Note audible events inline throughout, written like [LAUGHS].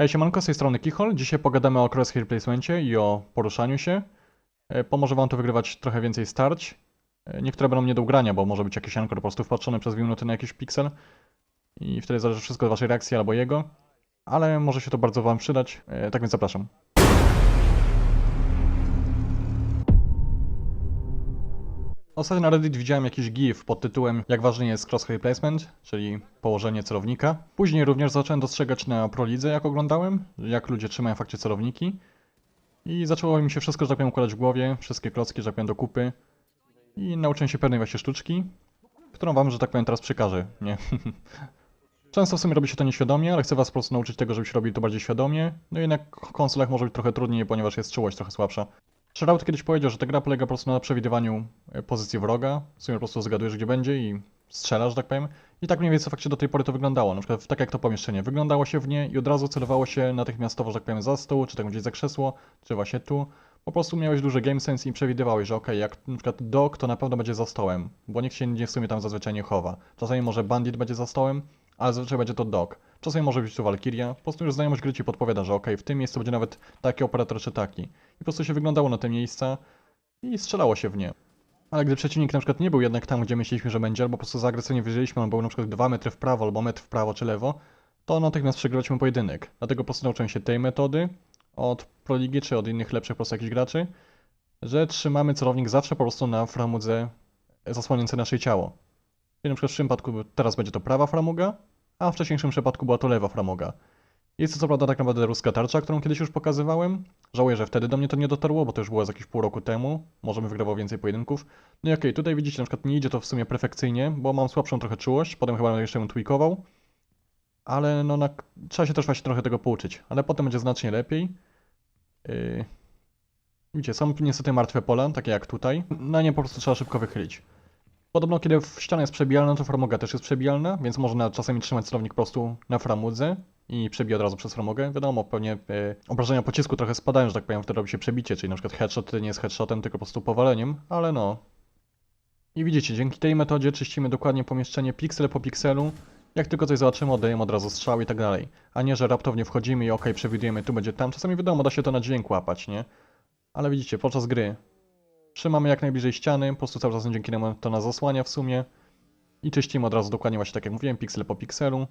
Hej, siemanko, z tej strony Kichol. Dzisiaj pogadamy o crosshair placemencie i o poruszaniu się. E, Pomoże wam to wygrywać trochę więcej starć. E, Niektóre będą nie do ugrania, bo może być jakiś anchor po prostu wpatrzony przez dwie minuty na jakiś piksel. I wtedy zależy wszystko od waszej reakcji albo jego. Ale może się to bardzo wam przydać, E, tak więc zapraszam. Ostatnio na Reddit widziałem jakiś gif pod tytułem Jak ważny jest crosshair placement, czyli położenie celownika. Później również zacząłem dostrzegać na ProLidze, jak oglądałem, jak ludzie trzymają fakcie celowniki. I zaczęło mi się wszystko, że tak powiem, układać w głowie, wszystkie klocki, że tak powiem, do kupy. I nauczyłem się pewnej właśnie sztuczki, którą wam, że tak powiem, teraz przekażę, nie? [LAUGHS] Często w sumie robi się to nieświadomie, ale chcę was po prostu nauczyć tego, żebyście robili to bardziej świadomie. No jednak w konsolach może być trochę trudniej, ponieważ jest czułość trochę słabsza. Shroud kiedyś powiedział, że ta gra polega po prostu na przewidywaniu e, pozycji wroga. W sumie po prostu zgadujesz gdzie będzie i strzelasz, że tak powiem. I tak mniej więcej faktycznie do tej pory to wyglądało. Na przykład tak jak to pomieszczenie. Wyglądało się w nie i od razu celowało się natychmiastowo, że tak powiem, za stół, czy tam gdzieś za krzesło, czy właśnie tu. Po prostu miałeś duży game sense i przewidywałeś, że okej, jak na przykład dog, to na pewno będzie za stołem, bo nikt się nie w sumie tam zazwyczaj nie chowa. Czasami może bandit będzie za stołem, ale zazwyczaj będzie to dog. Czasami może być tu Valkyria, po prostu już znajomość gry ci podpowiada, że okej, w tym miejscu będzie nawet taki operator czy taki. I po prostu się wyglądało na te miejsca i strzelało się w nie. Ale gdy przeciwnik na przykład nie był jednak tam, gdzie myśleliśmy, że będzie, albo po prostu za agresywnie wierzyliśmy, on był na przykład 2 metry w prawo, albo metr w prawo czy lewo, to natychmiast przegrywaliśmy pojedynek. Dlatego po prostu nauczyłem się tej metody od Proligi czy od innych lepszych po prostu jakichś graczy, że trzymamy celownik zawsze po prostu na framudze zasłaniającej nasze ciało. Czyli na przykład w tym przypadku teraz będzie to prawa framuga, a w wcześniejszym przypadku była to lewa framuga. Jest to co prawda tak naprawdę ruska tarcza, którą kiedyś już pokazywałem. Żałuję, że wtedy do mnie to nie dotarło, bo to już było z jakieś pół roku temu. Możemy wygrywał więcej pojedynków. No i okej, tutaj widzicie, na przykład nie idzie to w sumie perfekcyjnie, bo mam słabszą trochę czułość, potem chyba jeszcze ją tweakował. Ale no, na... trzeba się też właśnie trochę tego pouczyć. Ale potem będzie znacznie lepiej. Yy... Widzicie, są niestety martwe pola, takie jak tutaj. Na nie po prostu trzeba szybko wychylić. Podobno kiedy ściana jest przebijalna, to framuga też jest przebijalna, więc można czasami trzymać celownik po prostu na framudze i przebije od razu przez framugę. Wiadomo, pewnie e, obrażenia pocisku trochę spadają, że tak powiem, wtedy robi się przebicie, czyli na przykład headshot nie jest headshotem, tylko po prostu powaleniem, ale no. I widzicie, dzięki tej metodzie czyścimy dokładnie pomieszczenie piksel po pikselu. Jak tylko coś zobaczymy, oddajemy od razu strzał i tak dalej. A nie, że raptownie wchodzimy i okej, przewidujemy, tu będzie tam. Czasami wiadomo, da się to na dźwięk łapać, nie? Ale widzicie, podczas gry trzymamy jak najbliżej ściany, po prostu cały czas dzięki temu to nas zasłania w sumie. I czyścimy od razu dokładnie właśnie tak jak mówiłem, piksel po pikselu.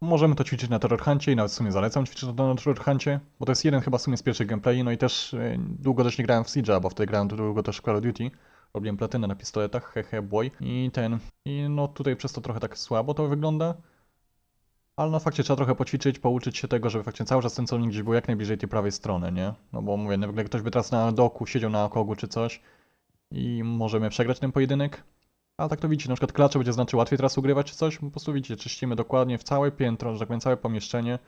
Możemy to ćwiczyć na Terror Huncie i nawet w sumie zalecam ćwiczyć to na Terror Huncie, bo to jest jeden chyba w sumie z pierwszych gameplay, no i też yy, długo też nie grałem w Siege'a, bo wtedy grałem długo też w Call of Duty. Robiłem platynę na pistoletach, hehe boy. I ten, i no tutaj przez to trochę tak słabo to wygląda. Ale no fakcie trzeba trochę poćwiczyć, pouczyć się tego, żeby fakcie cały czas ten celownik gdzieś był jak najbliżej tej prawej strony, nie? No bo mówię, nagle ktoś by teraz na doku siedział na kogu czy coś i możemy przegrać ten pojedynek. A tak to widzicie, na przykład klacze będzie znaczy łatwiej teraz ugrywać czy coś, po prostu widzicie, czyścimy dokładnie w całe piętro, że tak powiem, całe pomieszczenie.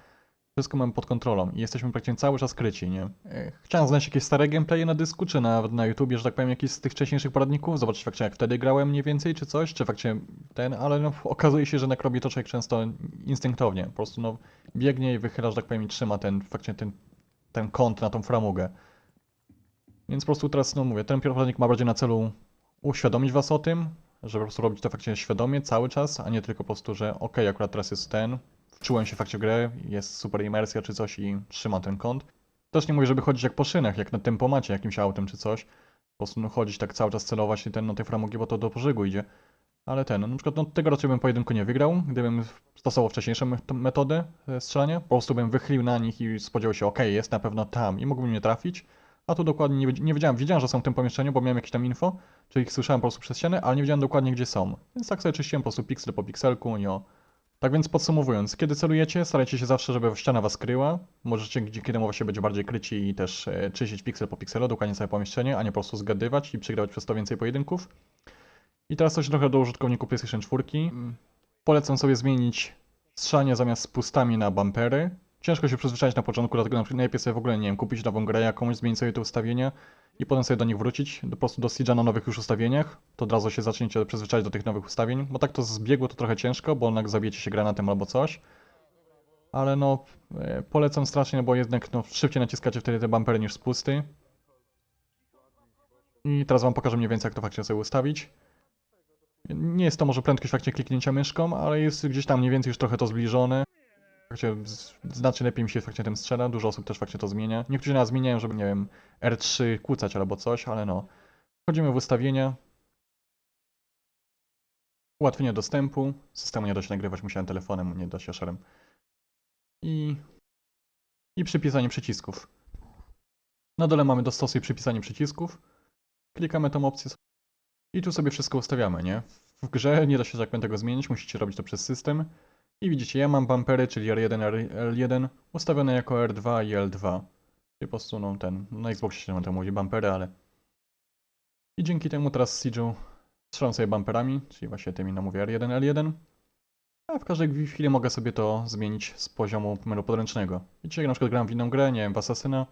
Wszystko mamy pod kontrolą i jesteśmy praktycznie cały czas kryci, nie? E, Chciałem znaleźć jakieś stare gameplaye na dysku, czy nawet na YouTubie, że tak powiem, jakiś z tych wcześniejszych poradników, zobaczyć faktycznie jak wtedy grałem mniej więcej, czy coś, czy faktycznie ten, ale no, [LAUGHS] okazuje się, że na robi to człowiek często instynktownie, po prostu no biegnie i wychyla, że tak powiem, i trzyma ten, faktycznie ten, ten kąt na tą framugę. Więc po prostu teraz, no mówię, ten poradnik ma bardziej na celu uświadomić was o tym, żeby po prostu robić to faktycznie świadomie cały czas, a nie tylko po prostu, że okej, akurat teraz jest ten, wczułem się faktycznie w grę, jest super imersja czy coś i trzymam ten kąt. Też nie mówię, żeby chodzić jak po szynach, jak na tempomacie jakimś autem czy coś. Po prostu no, chodzić tak cały czas celować ten na tej framugi, bo to do pożygu idzie. Ale ten, no, na przykład no, tego raczej bym pojedynku nie wygrał, gdybym stosował wcześniejszą met- metodę e, strzelania. Po prostu bym wychylił na nich i spodziewał się, okej, jest na pewno tam i mógłbym mnie trafić. A tu dokładnie nie, nie wiedziałem, wiedziałem, że są w tym pomieszczeniu, bo miałem jakieś tam info, czyli ich słyszałem po prostu przez ścianę, ale nie wiedziałem dokładnie gdzie są. Więc tak sobie czyściłem po prostu piksel po pikselku i o. Tak więc podsumowując, kiedy celujecie, starajcie się zawsze, żeby ściana was kryła. Możecie dzięki temu właśnie być bardziej kryci i też e, czyścić piksel po pikselu, dokładnie całe pomieszczenie, a nie po prostu zgadywać i przegrywać przez to więcej pojedynków. I teraz coś trochę do użytkowników PlayStation 4. Mm, Polecam sobie zmienić strzelanie zamiast spustami na bumpery. Ciężko się przyzwyczaić na początku, dlatego na przykład najlepiej sobie w ogóle, nie wiem, kupić nową grę jakąś, zmienić sobie te ustawienia i potem sobie do nich wrócić, do, po prostu do Siege'a na nowych już ustawieniach, to od razu się zaczniecie przyzwyczaić do tych nowych ustawień, bo tak to z biegu to trochę ciężko, bo jednak zabijecie się granatem albo coś. Ale no, e, polecam strasznie, bo jednak no, szybciej naciskacie wtedy te bumpery niż spusty. I teraz wam pokażę mniej więcej, jak to faktycznie sobie ustawić. Nie jest to może prędkość faktycznie kliknięcia myszką, ale jest gdzieś tam mniej więcej już trochę to zbliżone. Znacznie lepiej mi się faktycznie tym strzela, dużo osób też faktycznie to zmienia. Niektórzy nas zmieniają, żeby, nie wiem, R3 kłócać albo coś, ale no. Wchodzimy w ustawienia. Ułatwienie dostępu. Systemu nie da się nagrywać, musiałem telefonem, nie da się szerem. I, I przypisanie przycisków. Na dole mamy dostosuj przypisanie przycisków. Klikamy tą opcję i tu sobie wszystko ustawiamy, nie? W grze nie da się tak tego zmienić, musicie robić to przez system. I widzicie, ja mam bumpery, czyli R1, R- L1 ustawione jako R2 i L2. I po prostu no, ten, na Xboxie się to mówi bumpery, ale... I dzięki temu teraz Siege'u strzelam sobie bumperami, czyli właśnie tymi, no mówię R1, L1. A w każdej chwili mogę sobie to zmienić z poziomu menu podręcznego. Widzicie, jak na przykład gram w inną grę, nie wiem, w Assassina,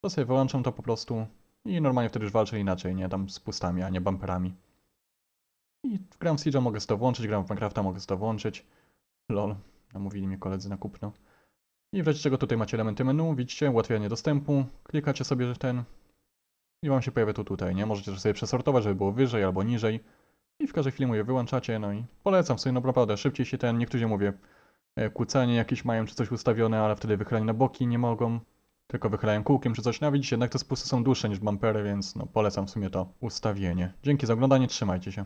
to sobie wyłączam to po prostu i normalnie wtedy już walczę inaczej, nie? Tam z pustami, a nie bumperami. I gram w Siege'a, mogę z to włączyć, gram w Minecrafta, mogę z to włączyć. Lol, namówili mnie koledzy na kupno. I w razie czego tutaj macie elementy menu, widzicie, ułatwianie dostępu, klikacie sobie ten i wam się pojawia to tutaj, nie? Możecie sobie przesortować, żeby było wyżej albo niżej. I w każdej chwili mówię, wyłączacie, no i polecam sobie, no naprawdę, szybciej się ten, niektórzy mówię, e, kłócenie jakieś mają czy coś ustawione, ale wtedy wychylanie na boki nie mogą, tylko wychylają kółkiem czy coś, no widzicie, jednak te spusty są dłuższe niż bumpery, więc no polecam w sumie to ustawienie. Dzięki za oglądanie, trzymajcie się.